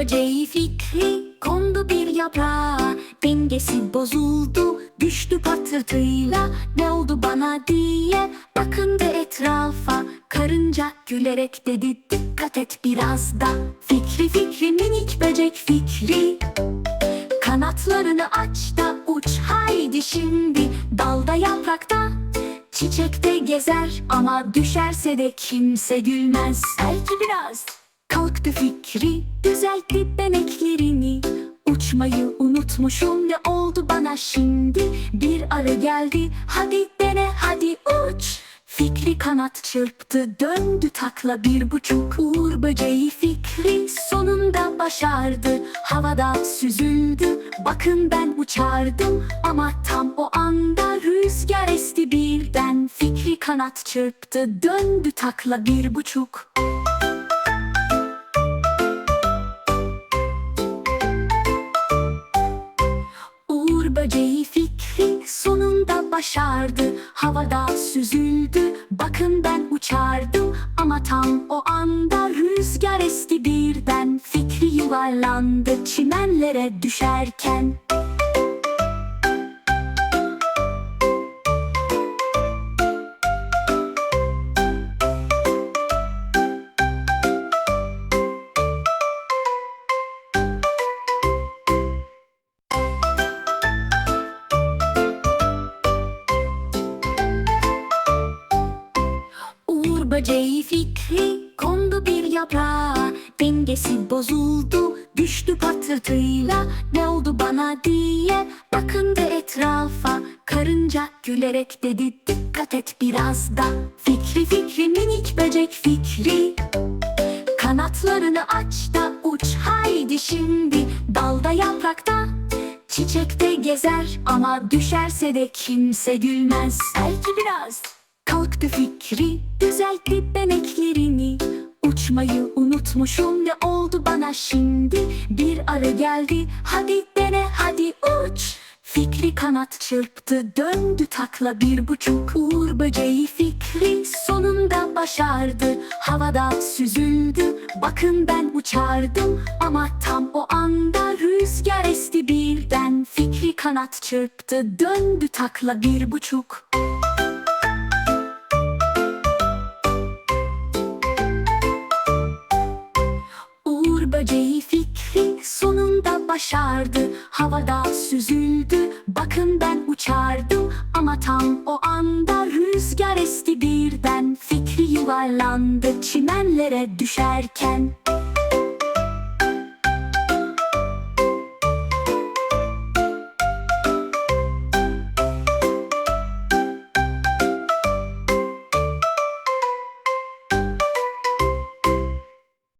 böceği fikri kondu bir yaprağa. Dengesi bozuldu düştü patırtıyla. Ne oldu bana diye bakındı etrafa. Karınca gülerek dedi dikkat et biraz da. Fikri fikri minik böcek fikri. Kanatlarını aç da uç haydi şimdi. Dalda yaprakta Çiçekte gezer. Ama düşerse de kimse gülmez. Belki biraz Kalktı fikri düzeltti beneklerini. Uçmayı unutmuşum ne oldu bana şimdi? Bir arı geldi hadi dene hadi uç. Fikri kanat çırptı döndü takla bir buçuk. Uğur böceği fikri sonunda başardı. Havada süzüldü bakın ben uçardım. Ama tam o anda rüzgar esti birden. Fikri kanat çırptı döndü takla bir buçuk başardı. Havada süzüldü. Bakın ben uçardım. Ama tam o anda rüzgar esti birden. Fikri yuvarlandı çimenlere düşerken yaprağa Dengesi bozuldu düştü patırtıyla. Ne oldu bana diye bakındı etrafa. Karınca gülerek dedi dikkat et biraz da. Fikri fikri minik böcek fikri. Kanatlarını aç da uç haydi şimdi Dalda yaprakta. Çiçekte gezer ama düşerse de kimse gülmez. Belki biraz Kalktı fikri düzeltti beneklerini Uçmayı unutmuşum. Ne oldu bana şimdi? Bir arı geldi. Hadi dene hadi uç. Fikri kanat çırptı döndü takla bir buçuk. Uğur böceği fikri sonunda başardı. Havada süzüldü bakın ben uçardım. Ama tam o anda rüzgar esti birden. Fikri kanat çırptı döndü takla bir buçuk başardı. Havada süzüldü bakın ben uçardım. Ama tam o anda rüzgar esti birden. Fikri yuvarlandı çimenlere düşerken